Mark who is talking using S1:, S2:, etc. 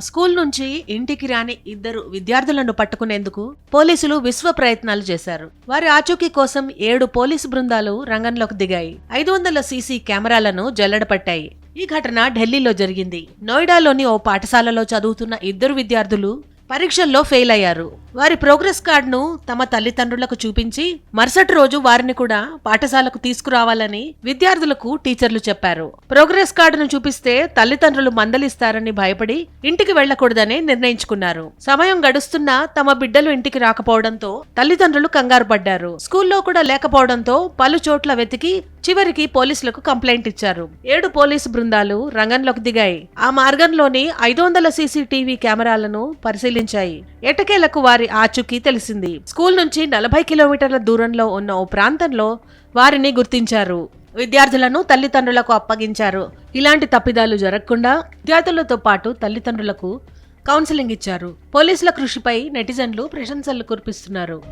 S1: School నుంచి ఇంటికి రాని ఇద్దరు విద్యార్థులను పట్టుకునేందుకు పోలీసులు విశ్వ ప్రయత్నాలు చేశారు. వారి ఆచూకీ కోసం ఏడు పోలీసు బృందాలు రంగంలోకి దిగాయి. ఐదు వందల సీసీ కెమెరాలను జల్లడపట్టాయి. ఈ ఘటన ఢిల్లీలో జరిగింది. నోయిడాలోని ఓ పాఠశాలలో చదువుతున్న ఇద్దరు విద్యార్థులు పరీక్షల్లో ఫెయిల్ అయ్యారు. వారి ప్రోగ్రెస్ కార్డును తమ తల్లిదండ్రులకు చూపించి మరుసటి రోజు వారిని కూడా పాఠశాలకు తీసుకురావాలని విద్యార్థులకు టీచర్లు చెప్పారు. ప్రోగ్రెస్ కార్డును చూపిస్తే తల్లిదండ్రులు మందలిస్తారని భయపడి ఇంటికి వెళ్ళకూడదని నిర్ణయించుకున్నారు. సమయం గడుస్తున్నా తమ బిడ్డలు ఇంటికి రాకపోవడంతో తల్లిదండ్రులు కంగారు పడ్డారు. స్కూల్లో కూడా లేకపోవడంతో పలు చోట్ల వెతికి చివరికి పోలీసులకు కంప్లైంట్ ఇచ్చారు. ఏడు పోలీసు బృందాలు రంగంలోకి దిగాయి. ఆ మార్గంలోని ఐదు వందల సీసీటీవీ కెమెరాలను పరిశీలించాయి. ఎటకేలకు వారి ఆచూకీ తెలిసింది. స్కూల్ నుంచి నలభై కిలోమీటర్ల దూరంలో ఉన్న ఓ ప్రాంతంలో వారిని గుర్తించారు. విద్యార్థులను తల్లిదండ్రులకు అప్పగించారు. ఇలాంటి తప్పిదాలు జరగకుండా విద్యార్థులతో పాటు తల్లిదండ్రులకు కౌన్సిలింగ్ ఇచ్చారు. పోలీసుల కృషిపై నెటిజన్లు ప్రశంసలు కురిపిస్తున్నారు.